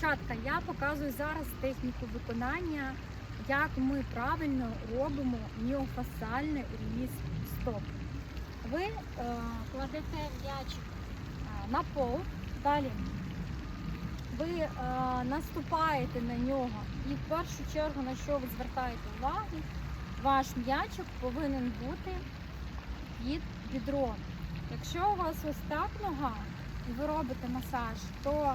Дівчатка, я показую зараз техніку виконання, як ми правильно робимо міофасальний реліз стоп. Ви е, кладете м'ячик е, на пол, далі ви е, наступаєте на нього і в першу чергу на що ви звертаєте увагу, ваш м'ячик повинен бути під бідром. Якщо у вас ось так нога і ви робите масаж, то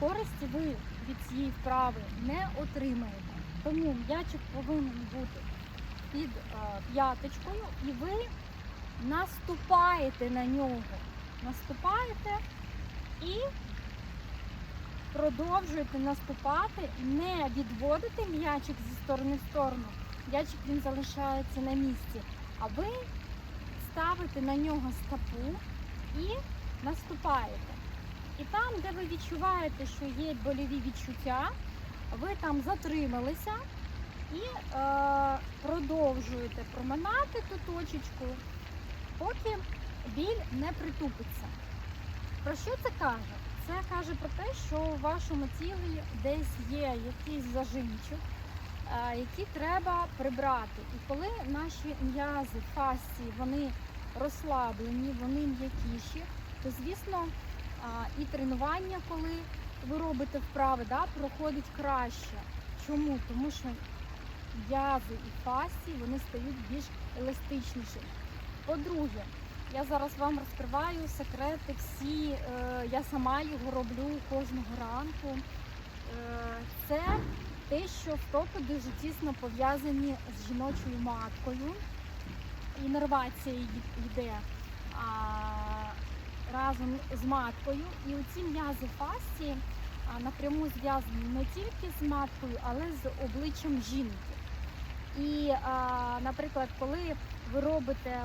користі ви від цієї вправи не отримаєте. Тому м'ячик повинен бути під а, п'яточкою і ви наступаєте на нього. Наступаєте і продовжуєте наступати, не відводите м'ячик зі сторони в сторону. М'ячик він залишається на місці. А ви ставите на нього стопу і наступаєте. І там, де ви відчуваєте, що є больові відчуття, ви там затрималися і е, продовжуєте проминати ту точечку, поки біль не притупиться. Про що це каже? Це каже про те, що у вашому тілі десь є якийсь зажимчик, е, який треба прибрати. І коли наші м'язи, фасції, вони розслаблені, вони м'якіші, то звісно і тренування, коли ви робите вправи, да, проходить краще. Чому? Тому що м'язи і фасції вони стають більш еластичніші. По-друге, я зараз вам розкриваю секрети всі, е, я сама його роблю кожного ранку. Е, це те, що стопи дуже тісно пов'язані з жіночою маткою. Інервація й- йде разом з маткою. І оці м'язи фасції напряму зв'язані не тільки з маткою, але з обличчям жінки. І, наприклад, коли ви робите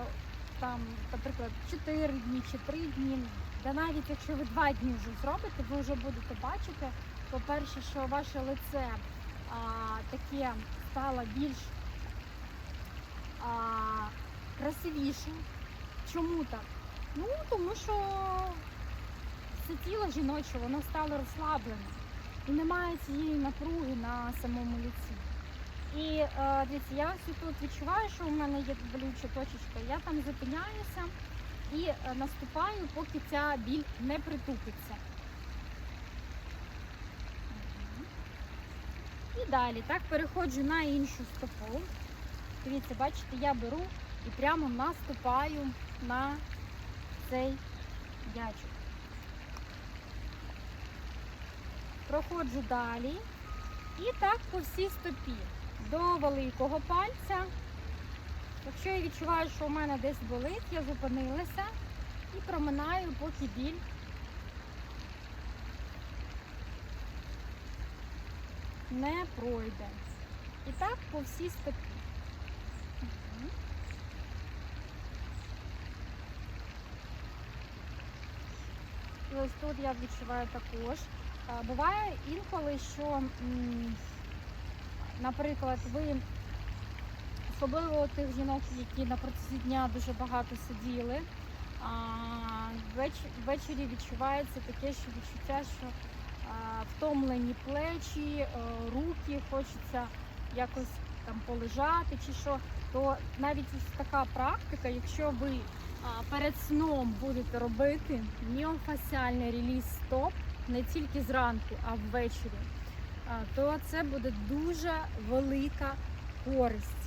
там, наприклад, 4 дні чи 3 дні, да навіть якщо ви 2 дні вже зробите, ви вже будете бачити, по-перше, що ваше лице а, таке стало більш а, красивішим. Чому так? Ну, тому що все тіло жіноче, воно стало розслаблене. І немає цієї напруги на самому лиці. І е, дивіться, я ось тут відчуваю, що у мене є болюча точечка, я там зупиняюся і е, наступаю, поки ця біль не притупиться. І далі так переходжу на іншу стопу. Дивіться, бачите, я беру і прямо наступаю на цей ячок. Проходжу далі і так по всій стопі до великого пальця. Якщо я відчуваю, що у мене десь болить, я зупинилася і проминаю, поки біль не пройде. І так по всій стопі. І ось тут я відчуваю також. Е, Буває інколи, що, наприклад, ви особливо тих жінок, які на протязі дня дуже багато сиділи, ввечері відчувається таке, що відчуття, що втомлені плечі, е, руки, хочеться якось там полежати чи що, то навіть така практика, якщо ви перед сном будете робити міофасіальний реліз стоп не тільки зранку, а ввечері, то це буде дуже велика користь.